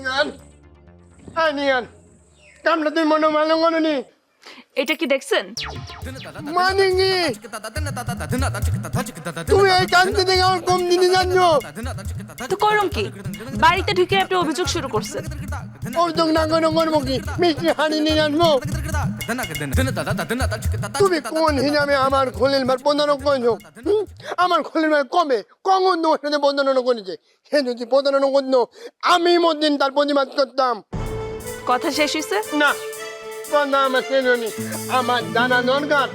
নিগান হ্যাঁ নিগান কামটা তুমি মনে ভালো করনি এটা কি দেখছেন? মানে কি? তুমি এই কান্তি থেকে আমার কম দিনে জানো তো করুন কি? বাড়িতে ঢুকে আপনি অভিযোগ শুরু করছেন। অভিযোগ না করে করব কি? মিষ্টি হাড়ি নিয়ে আনব তুমি কোন হিসাবে আমার খলিল ভাই প্রদান করছ? আমার খলিল ভাই কবে? কখন তোমার সাথে প্রদান করেছে? সে যদি প্রদান করতো আমি মদিন তার প্রতিবাদ করতাম। কথা শেষ হয়েছে? না। আমার আমার জানা দরকার।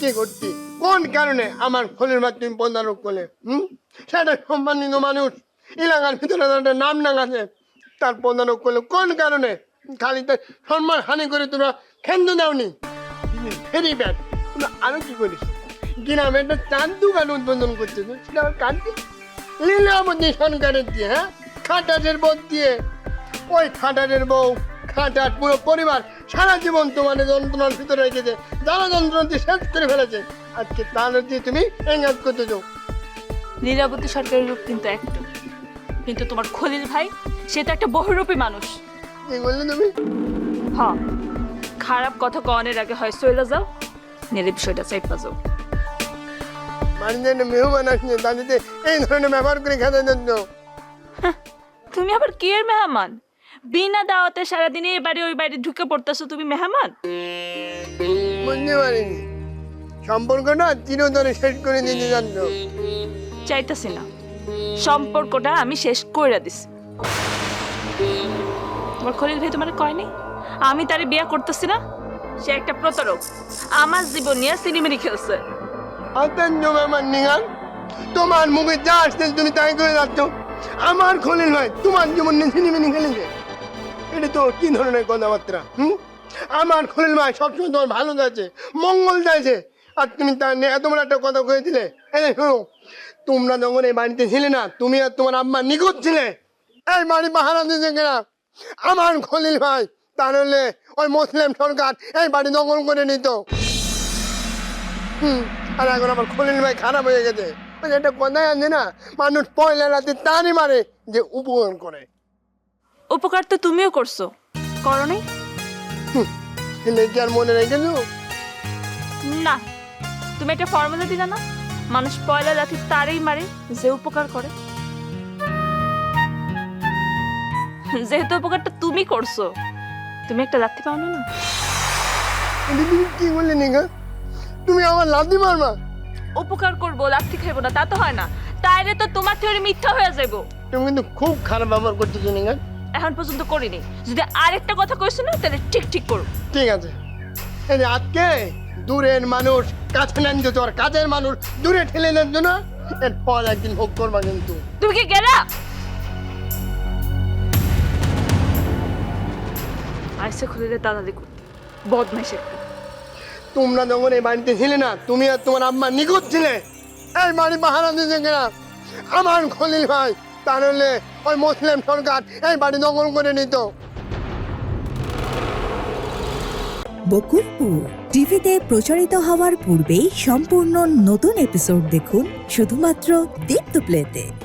কি করছি? কোন কারণে আমার খলিল ভাই তুমি প্রদান করলে? হুম? সেটা সম্মানিত মানুষ। এলাকার ভিতরে তার একটা নাম আছে। তার প্রদান করলে কোন কারণে? খালি তার সম্মান হানি করে তোমরা খেন্দু দাওনি। ভেরি ব্যাড তোমরা আরও কি করিস? গ্রামে একটা চাঁদ দোকান উদ্বোধন করছে। সেটা আবার কাঁদছি লীলাবতী সরকারের দিয়ে হ্যাঁ? খাটাটের বোধ দিয়ে। ওই খাটাটের বউ খাটাট পুরো পরিবার সারা জীবন তোমার যন্ত্রণার ভিতরে রেখেছে যারা যন্ত্রণা দিয়ে শেষ করে ফেলেছে। আজকে তাদের দিয়ে তুমি এঙ্গাজ করতেছো লীলাবতী সরকারের রূপ কিন্তু একটা। কিন্তু তোমার খলিল ভাই সে তো একটা বহুরূপী মানুষ। কি বললে তুমি? হ্যাঁ খারাপ কথা কনের আগে হয় সইলা যাও নেলে বিষয়টা চাইপা যাও। একটা মেহমান আসছে তাদেরকে এই ধরনের ব্যবহার করে খেতে দিচ্ছ তুমি আবার কি এর মেহমান? বিনা দাওয়াতে সারাদিনে এ বাড়ি ওই বাড়ি ঢুকে পড়তেছো তুমি মেহমান? বুঝতে পারিনি। সম্পর্কটা চিরতরে শেষ করে দিতে জানতো। চাইতেছি না। সম্পর্কটা আমি শেষ করে দিছি। তোমার খলিল ভাই তোমার কয়নি আমি তারে বিয়ে করতেছি না? সে একটা প্রতারক। আমার জীবন নিয়ে সিনেমিনি খেলছে। তোমার মুখে যা আসছে তুমি তাই করে যাচ্ছ। আমার খলিল ভাই তোমার জীবন নিয়ে ছিনিমিনি খেলেছে। এটা তো কি ধরনের কথাবার্তা? হুম? আমার খলিল ভাই সবসময় তোমার ভালো যাচ্ছে মঙ্গল চাইছে। আর তুমি তার নিয়ে বড় একটা কথা এই শোনো তোমরা যখন এই বাড়িতে ছিলে না তুমি আর তোমার আম্মা নিখোঁজ ছিলে। এই বাড়ি পাহারা দিতে কিনা? আমার খলিল ভাই তাহলে ওই মুসলিম সরকার এই বাড়ি দখল করে নিত। হুম, আর এখন আমার খলিল ভাই খারাপ হয়ে গেছে। একটা কথাই আছে না মানুষ পয়লা রাতে তারই মারে যে উপকরণ করে। উপকার তো তুমিও করছ। করো নাই? এলে কি আর মনে রেখেছো না তুমি একটা ফর্মুলা দিলে না মানুষ পয়লা লাথি তারই মারে যে উপকার করে। যেহেতু উপকারটা তুমি করছ তুমি একটা লাথি পাও না না? তুমি কি বললে নিগা? তুমি আমার লাথি মারবা। উপকার করব লাথি খাইবো না তা তো হয় না। তাইলে তো তোমার থিওরি মিথ্যা হয়ে যাব তুমি কিন্তু খুব খারাপ ব্যবহার করতেছো নিগা। এখন পর্যন্ত করিনি। যদি আরেকটা কথা কইছো না তাহলে ঠিক ঠিক করো। ঠিক আছে। এই যে আজকে দূরের মানুষ কাছে নেন যে তোর কাছের মানুষ দূরে ঠেলে নেন না এর ফল একদিন ভোগ করবা কিন্তু। তুমি কি গেলা? আইসে খুলে দে দাদাদি করতে। বদমাইশ একটা। তোমরা যখন এই বাড়িতে ছিলে না তুমি আর তোমার আম্মা নিখোঁজ ছিলে এই বাড়ি পাহারা দিতে কিনা আমার খলিল ভাই তাহলে ওই মুসলিম সরকার এই বাড়ি দখল করে নিত। বকুলপুর টিভিতে প্রচারিত হওয়ার পূর্বেই সম্পূর্ণ নতুন এপিসোড দেখুন শুধুমাত্র দীপ্ত প্লেতে